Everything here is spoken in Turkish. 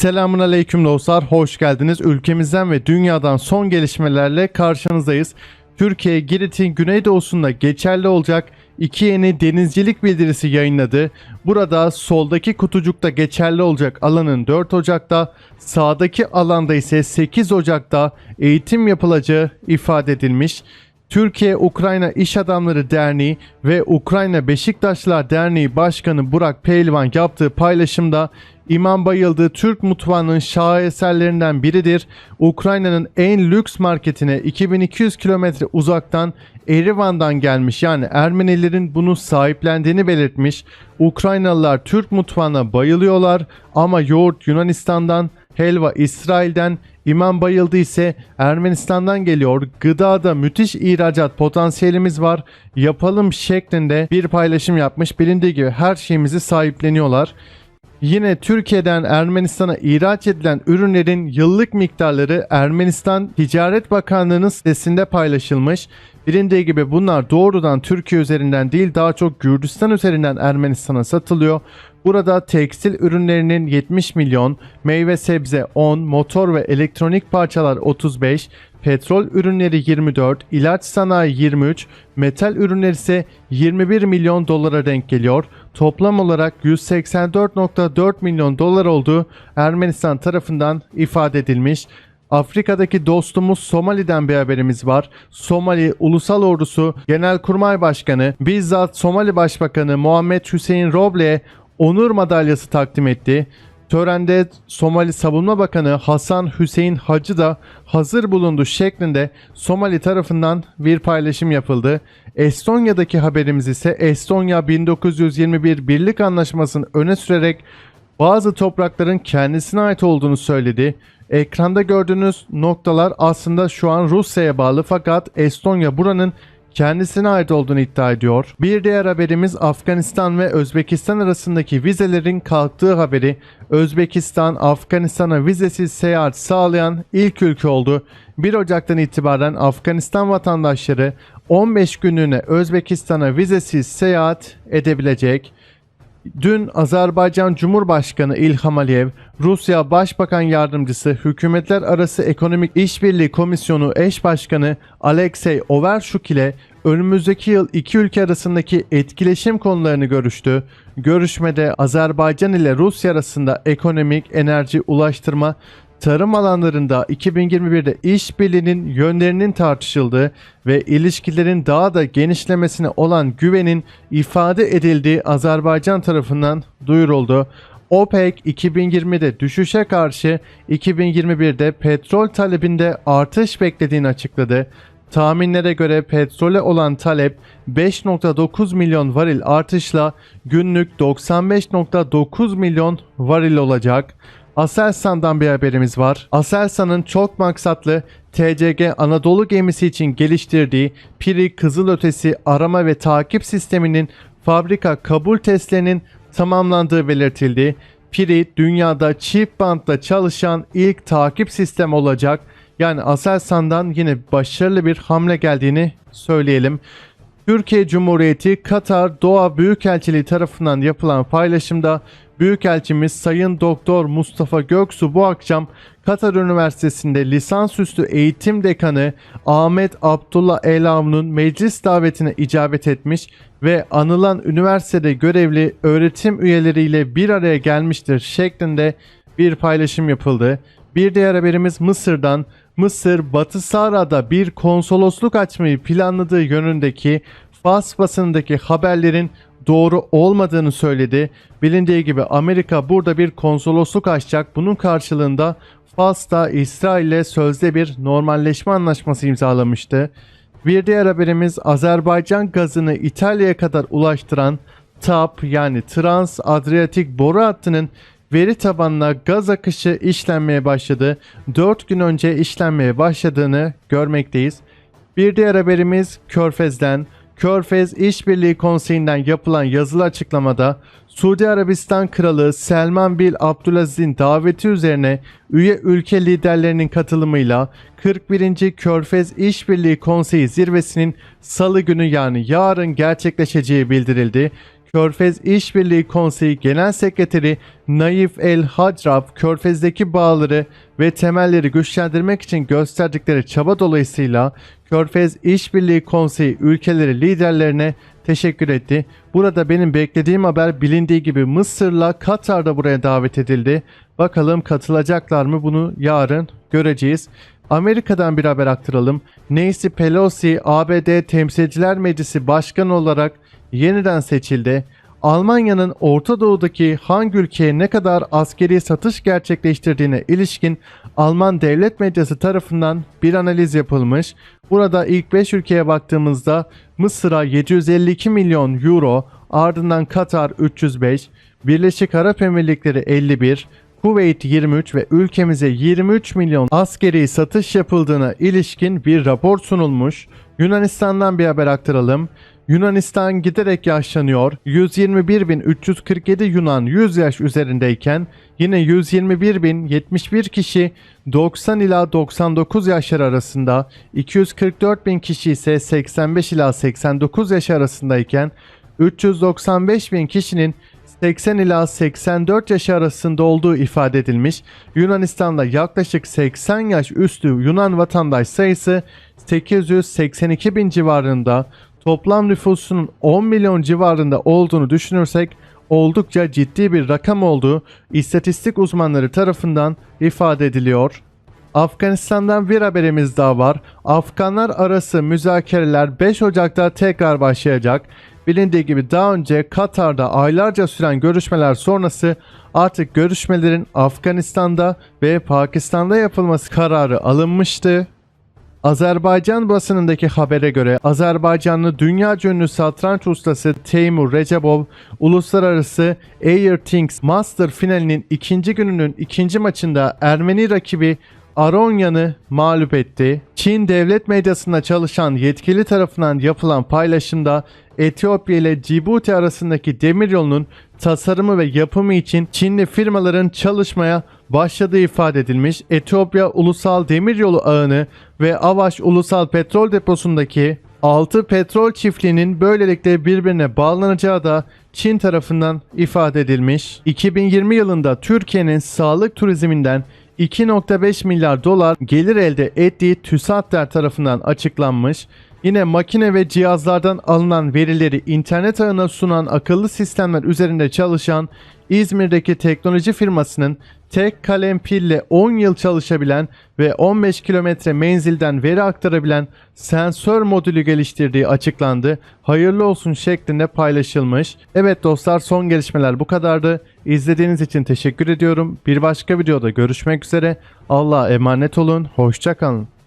Selamun aleyküm dostlar, hoş geldiniz. Ülkemizden ve dünyadan son gelişmelerle karşınızdayız. Türkiye Girit'in güneydoğusunda geçerli olacak iki yeni denizcilik bildirisi yayınladı. Burada soldaki kutucukta geçerli olacak alanın 4 Ocak'ta, sağdaki alanda ise 8 Ocak'ta eğitim yapılacağı ifade edilmiş. Türkiye-Ukrayna İş Adamları Derneği ve Ukrayna Beşiktaşlılar Derneği Başkanı Burak Pehlivan yaptığı paylaşımda İmam Bayıldı Türk mutfağının şaheserlerinden biridir. Ukrayna'nın en lüks marketine 2200 kilometre uzaktan Erivan'dan gelmiş yani Ermenilerin bunu sahiplendiğini belirtmiş. Ukraynalılar Türk mutfağına bayılıyorlar ama yoğurt Yunanistan'dan, helva İsrail'den, İmam Bayıldı ise Ermenistan'dan geliyor. Gıdada müthiş ihracat potansiyelimiz var. Yapalım şeklinde bir paylaşım yapmış. Bilindiği gibi her şeyimizi sahipleniyorlar. Yine Türkiye'den Ermenistan'a ihraç edilen ürünlerin yıllık miktarları Ermenistan Ticaret Bakanlığı'nın sitesinde paylaşılmış. Bilindiği gibi bunlar doğrudan Türkiye üzerinden değil daha çok Gürcistan üzerinden Ermenistan'a satılıyor. Burada tekstil ürünlerinin 70 milyon, meyve sebze 10, motor ve elektronik parçalar 35, petrol ürünleri 24, ilaç sanayi 23, metal ürünleri ise 21 milyon dolara denk geliyor. Toplam olarak 184.4 milyon dolar olduğu Ermenistan tarafından ifade edilmiş. Afrika'daki dostumuz Somali'den bir haberimiz var. Somali Ulusal Ordusu Genelkurmay Başkanı bizzat Somali Başbakanı Muhammed Hüseyin Roble'ye onur madalyası takdim etti. Törende Somali Savunma Bakanı Hasan Hüseyin Hacı da hazır bulundu şeklinde Somali tarafından bir paylaşım yapıldı. Estonya'daki haberimiz ise Estonya 1921 Birlik Anlaşması'nı öne sürerek bazı toprakların kendisine ait olduğunu söyledi. Ekranda gördüğünüz noktalar aslında şu an Rusya'ya bağlı fakat Estonya buranın kendisine ait olduğunu iddia ediyor. Bir diğer haberimiz Afganistan ve Özbekistan arasındaki vizelerin kalktığı haberi. Özbekistan Afganistan'a vizesiz seyahat sağlayan ilk ülke oldu. 1 Ocak'tan itibaren Afganistan vatandaşları 15 günlüğüne Özbekistan'a vizesiz seyahat edebilecek. Dün Azerbaycan Cumhurbaşkanı İlham Aliyev, Rusya Başbakan Yardımcısı Hükümetler Arası Ekonomik İşbirliği Komisyonu eş başkanı Alexey Overshuk ile önümüzdeki yıl iki ülke arasındaki etkileşim konularını görüştü. Görüşmede Azerbaycan ile Rusya arasında ekonomik, enerji, ulaştırma, tarım alanlarında 2021'de işbirliğinin yönlerinin tartışıldığı ve ilişkilerin daha da genişlemesine olan güvenin ifade edildiği Azerbaycan tarafından duyuruldu. OPEC 2020'de düşüşe karşı 2021'de petrol talebinde artış beklediğini açıkladı. Tahminlere göre petrole olan talep 5.9 milyon varil artışla günlük 95.9 milyon varil olacak. Aselsan'dan bir haberimiz var. Aselsan'ın çok maksatlı TCG Anadolu gemisi için geliştirdiği Piri Kızılötesi arama ve takip sisteminin fabrika kabul testlerinin tamamlandığı belirtildi. Piri dünyada çift bantla çalışan ilk takip sistem olacak. Yani Aselsan'dan yine başarılı bir hamle geldiğini söyleyelim. Türkiye Cumhuriyeti Katar Doğa Büyükelçiliği tarafından yapılan paylaşımda Büyükelçimiz Sayın Doktor Mustafa Göksu bu akşam Katar Üniversitesi'nde lisansüstü eğitim dekanı Ahmet Abdullah Elam'ın meclis davetine icabet etmiş ve anılan üniversitede görevli öğretim üyeleriyle bir araya gelmiştir şeklinde bir paylaşım yapıldı. Bir diğer haberimiz Mısır'dan. Mısır Batı Sahra'da bir konsolosluk açmayı planladığı yönündeki Fas basınındaki haberlerin doğru olmadığını söyledi. Bilindiği gibi Amerika burada bir konsolosluk açacak. Bunun karşılığında Fas'ta İsrail ile sözde bir normalleşme anlaşması imzalamıştı. Bir diğer haberimiz Azerbaycan gazını İtalya'ya kadar ulaştıran TAP yani Trans Adriatik boru hattının veri tabanına gaz akışı işlenmeye başladı. 4 gün önce işlenmeye başladığını görmekteyiz. Bir diğer haberimiz Körfez'den. Körfez İşbirliği Konseyi'nden yapılan yazılı açıklamada Suudi Arabistan Kralı Selman Bil Abdülaziz'in daveti üzerine üye ülke liderlerinin katılımıyla 41. Körfez İşbirliği Konseyi zirvesinin salı günü yani yarın gerçekleşeceği bildirildi. Körfez İşbirliği Konseyi Genel Sekreteri Naif El Hacraf, Körfez'deki bağları ve temelleri güçlendirmek için gösterdikleri çaba dolayısıyla Körfez İşbirliği Konseyi ülkeleri liderlerine teşekkür etti. Burada benim beklediğim haber bilindiği gibi Mısır'la Katar da buraya davet edildi. Bakalım katılacaklar mı bunu yarın göreceğiz. Amerika'dan bir haber aktaralım. Nancy Pelosi ABD Temsilciler Meclisi Başkanı olarak yeniden seçildi. Almanya'nın Orta Doğu'daki hangi ülkeye ne kadar askeri satış gerçekleştirdiğine ilişkin Alman devlet medyası tarafından bir analiz yapılmış. Burada ilk 5 ülkeye baktığımızda Mısır'a 752 milyon euro, ardından Katar 305, Birleşik Arap Emirlikleri 51, Kuveyt 23 ve ülkemize 23 milyon askeri satış yapıldığına ilişkin bir rapor sunulmuş. Yunanistan'dan bir haber aktaralım. Yunanistan giderek yaşlanıyor. 121.347 Yunan 100 yaş üzerindeyken yine 121.071 kişi 90 ila 99 yaşlar arasında, 244.000 kişi ise 85 ila 89 yaş arasındayken 395.000 kişinin 80 ila 84 yaş arasında olduğu ifade edilmiş. Yunanistan'da yaklaşık 80 yaş üstü Yunan vatandaş sayısı 882 bin civarında. Toplam nüfusunun 10 milyon civarında olduğunu düşünürsek oldukça ciddi bir rakam olduğu istatistik uzmanları tarafından ifade ediliyor. Afganistan'dan bir haberimiz daha var. Afganlar arası müzakereler 5 Ocak'ta tekrar başlayacak. Bilindiği gibi daha önce Katar'da aylarca süren görüşmeler sonrası artık görüşmelerin Afganistan'da ve Pakistan'da yapılması kararı alınmıştı. Azerbaycan basınındaki habere göre Azerbaycanlı dünya ünlü satranç ustası Teymur Recebov uluslararası Air Things Master finalinin ikinci gününün ikinci maçında Ermeni rakibi Aronyan'ı mağlup etti. Çin devlet medyasında çalışan yetkili tarafından yapılan paylaşımda Etiyopya ile Cibuti arasındaki demiryolunun tasarımı ve yapımı için Çinli firmaların çalışmaya başladığı ifade edilmiş. Etiyopya Ulusal Demiryolu Ağı'nı ve Avaş Ulusal Petrol Deposu'ndaki 6 petrol çiftliğinin böylelikle birbirine bağlanacağı da Çin tarafından ifade edilmiş. 2020 yılında Türkiye'nin sağlık turizminden 2.5 milyar dolar gelir elde ettiği TÜSAT'ler tarafından açıklanmış. Yine makine ve cihazlardan alınan verileri internet ağına sunan akıllı sistemler üzerinde çalışan İzmir'deki teknoloji firmasının tek kalem pille 10 yıl çalışabilen ve 15 kilometre menzilden veri aktarabilen sensör modülü geliştirdiği açıklandı. Hayırlı olsun şeklinde paylaşılmış. Evet dostlar son gelişmeler bu kadardı. İzlediğiniz için teşekkür ediyorum. Bir başka videoda görüşmek üzere. Allah'a emanet olun. Hoşçakalın.